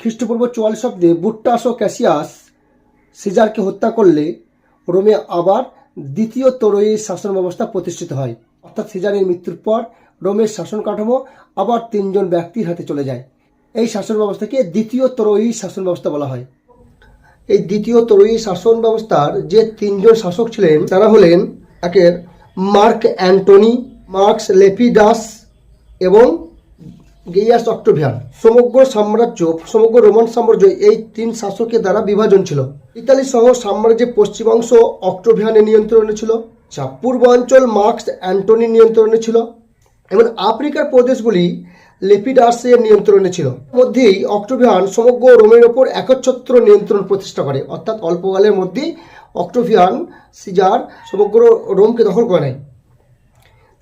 খ্রিস্টপূর্ব চুয়াল্লিশ শব্দে বুট্টাস ও ক্যাসিয়াস সিজারকে হত্যা করলে রোমে আবার দ্বিতীয় তরয়ীর শাসন ব্যবস্থা প্রতিষ্ঠিত হয়। অর্থাৎ সিজারের মৃত্যুর পর রোমের শাসন কাঠামো আবার তিনজন ব্যক্তির হাতে চলে যায়। এই শাসন ব্যবস্থাকে দ্বিতীয় তরয়ী শাসন ব্যবস্থা বলা হয়। এই দ্বিতীয় তরয়ী শাসন ব্যবস্থার যে তিনজন শাসক ছিলেন, তারা হলেন একের মার্ক অ্যান্টনি, মার্কস লেপিডাস এবং গেইয়াস অক্টোভিয়ান। সমগ্র সাম্রাজ্য সমগ্র রোমান সাম্রাজ্য এই তিন শাসকের দ্বারা বিভাজন ছিল। ইতালি সহ সাম্রাজ্যের পশ্চিমাংশ অক্টোভিয়ানের নিয়ন্ত্রণে ছিল আচ্ছা, পূর্বাঞ্চল মার্কস অ্যান্টনির নিয়ন্ত্রণে ছিল এবং আফ্রিকার প্রদেশগুলি লেপিডাসের নিয়ন্ত্রণে ছিল। মধ্যেই অক্টোভিয়ান সমগ্র রোমের ওপর একচ্ছত্র নিয়ন্ত্রণ প্রতিষ্ঠা করে অর্থাৎ অল্পকালের মধ্যেই অক্টোভিয়ান সিজার সমগ্র রোমকে দখল করে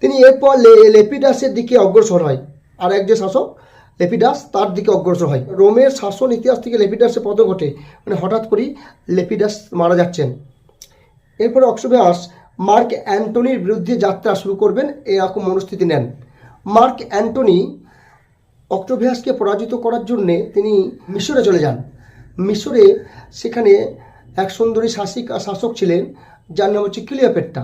তিনি এরপর লেপিডাসের দিকে অগ্রসর হয়। আর এক যে শাসক, লেপিডাস, তার দিকে অগ্রসর হয়। রোমের শাসন ইতিহাস থেকে লেপিডাসের পতন ঘটে। মানে হঠাৎ করেই লেপিডাস মারা যাচ্ছেন। এরপরে অক্সোভিয়াস মার্ক অ্যান্টনির বিরুদ্ধে যাত্রা শুরু করবেন এরকম মনস্থিতি নেন। মার্ক অ্যান্টনি অক্টোভিয়াসকে পরাজিত করার জন্যে তিনি মিশরে চলে যান। মিশরে সেখানে এক সুন্দরী শাসিক শাসক ছিলেন, যার নাম হচ্ছে ক্লিওপেট্টা।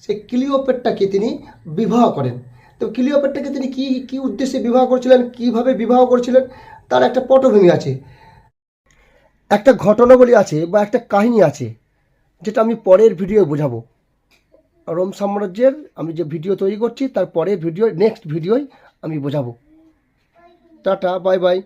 সেই ক্লিওপেট্টাকে তিনি বিবাহ করেন। তো ক্লিওপেট্রাকে তিনি কি কি উদ্দেশ্যে বিবাহ করেছিলেন, কীভাবে বিবাহ করেছিলেন, তার একটা পটভূমি আছে। একটা ঘটনাবলী আছে বা একটা কাহিনী আছে, যেটা আমি পরের ভিডিও বোঝাবো। রোম সাম্রাজ্যের আমি যে ভিডিও তৈরি করছি, তার পরের ভিডিও নেক্সট ভিডিওয় আমি বোঝাবো। Tata bye bye